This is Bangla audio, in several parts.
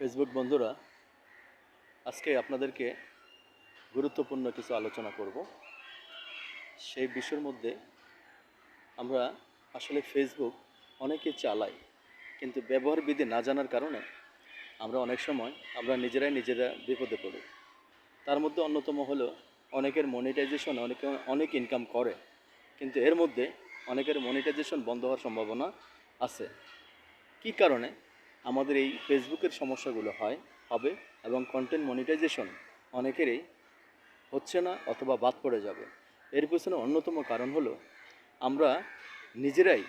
ফেসবুক বন্ধুরা, আজকে আপনাদেরকে গুরুত্বপূর্ণ কিছু আলোচনা করব। সেই বিষয়ের মধ্যে আমরা আসলে ফেসবুক অনেকে চালাই, কিন্তু ব্যবহার বিধি না জানার কারণে আমরা অনেক সময় আমরা নিজেরাই নিজেরা বিপদে পড়ি। তার মধ্যে অন্যতম হলো অনেকের মনিটাইজেশন অনেকে, অনেক ইনকাম করে, কিন্তু এর মধ্যে অনেকের মনিটাইজেশন বন্ধ হওয়ার সম্ভাবনা আছে। কী কারণে? আমাদের এই ফেসবুকের সমস্যাগুলো হয়, হবে এবং কন্টেন্ট মনিটাইজেশন অনেকেরই হচ্ছে না অথবা বাদ পড়ে যাবে। এর পিছনে অন্যতম কারণ হলো আমরা নিজেরাই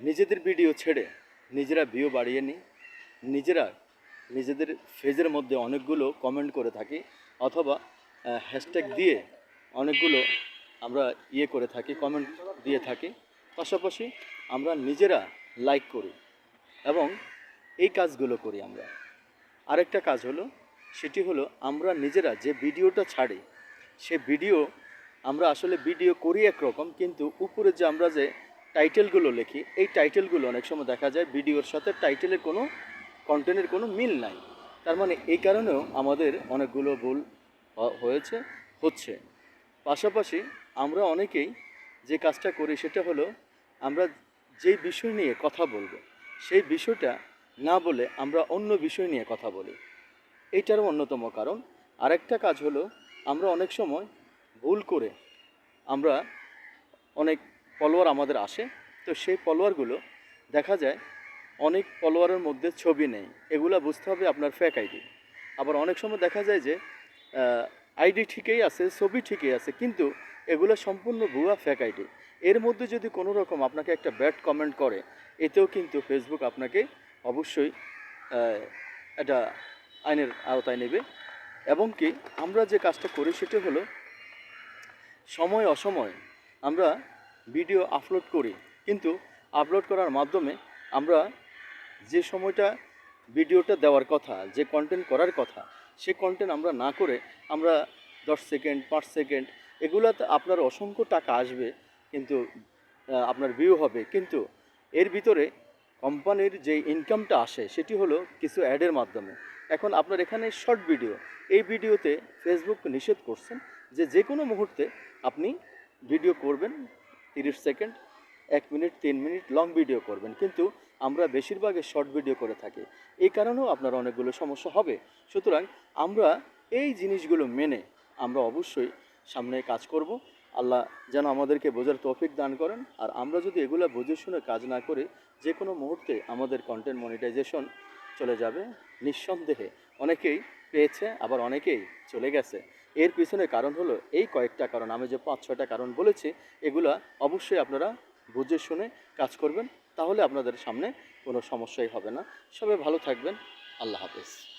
নিজেদের ভিডিও ছেড়ে নিজেরা ভিউ বাড়িয়ে নিই, নিজেরা নিজেদের ফেজের মধ্যে অনেকগুলো কমেন্ট করে থাকি অথবা হ্যাশট্যাগ দিয়ে অনেকগুলো আমরা ইয়ে করে থাকি কমেন্ট দিয়ে থাকি। পাশাপাশি আমরা নিজেরা লাইক করি। এবং এই কাজগুলো করি আমরা। আরেকটা কাজ হলো, সেটি হলো আমরা নিজেরা যে ভিডিওটা ছাড়ি, সে ভিডিও আমরা আসলে ভিডিও করি একরকম, কিন্তু উপরে যে আমরা যে টাইটেলগুলো লিখি, এই টাইটেলগুলো অনেক সময় দেখা যায় ভিডিওর সাথে টাইটেলের কোনো কন্টেন্টের কোনো মিল নাই। তার মানে এই কারণেও আমাদের অনেকগুলো ভুল হয়েছে, হচ্ছে। পাশাপাশি আমরা অনেকেই যে কাজটা করি, সেটা হলো আমরা যেই বিষয় নিয়ে কথা বলব সেই বিষয়টা না বলে আমরা অন্য বিষয় নিয়ে কথা বলি। এইটারও অন্যতম কারণ। আরেকটা কাজ হলো, আমরা অনেক সময় ভুল করে আমরা অনেক ফলোয়ার আমাদের আসে, তো সেই ফলোয়ারগুলো দেখা যায় অনেক ফলোয়ারের মধ্যে ছবি নেই। এগুলা বুঝতে হবে আপনার ফেক আইডি আবার অনেক সময় দেখা যায় যে আইডি ঠিকই আছে, ছবি ঠিকই আছে, কিন্তু এগুলো সম্পূর্ণ ভুয়া ফেক আইডি এর মধ্যে যদি কোনো রকম আপনাকে একটা ব্যাড কমেন্ট করে, এতেও কিন্তু ফেসবুক আপনাকে অবশ্যই এটা আইনের আওতায় নেবে। এবং কি, আমরা যে কাজটা করি সেটা হলো, সময় অসময় আমরা ভিডিও আপলোড করি। কিন্তু আপলোড করার মাধ্যমে আমরা যে সময়টা ভিডিওটা দেওয়ার কথা, যে কন্টেন্ট করার কথা, সে কন্টেন্ট আমরা না করে আমরা দশ সেকেন্ড পাঁচ সেকেন্ড এগুলাতে আপনার অসংখ্য টাকা আসবে। কিন্তু আপনার ভিউ হবে। কিন্তু এর ভিতরে কোম্পানির যে ইনকামটা আসে, সেটি হলো কিছু অ্যাডের মাধ্যমে। এখন আপনার এখানে শর্ট ভিডিও এই ভিডিওতে ফেসবুক নিষেধ করছেন যে যে কোনো মুহূর্তে আপনি ভিডিও করবেন, তিরিশ সেকেন্ড এক মিনিট তিন মিনিট লং ভিডিও করবেন। কিন্তু আমরা বেশিরভাগই শর্ট ভিডিও করে থাকি। এই কারণেও আপনার অনেকগুলো সমস্যা হবে। সুতরাং আমরা এই জিনিসগুলো মেনে আমরা অবশ্যই সামনে কাজ করব। আল্লাহ যেন আমাদেরকে বোঝার তৌফিক দান করেন। আর আমরা যদি এগুলো বুঝে শুনে কাজ না করি যে কোনো মুহূর্তে আমাদের কন্টেন্ট মনিটাইজেশন চলে যাবে নিঃসন্দেহে। অনেকেই পেয়েছে, আবার অনেকেই চলে গেছে। এর পিছনে কারণ হলো এই কয়েকটা কারণ। আমি যে পাঁচ, ছয়টা কারণ বলেছি, এগুলা অবশ্যই আপনারা বুঝে শুনে কাজ করবেন। তাহলে আপনাদের সামনে কোনো সমস্যাই হবে না। সবাই ভালো থাকবেন। আল্লাহ হাফেজ।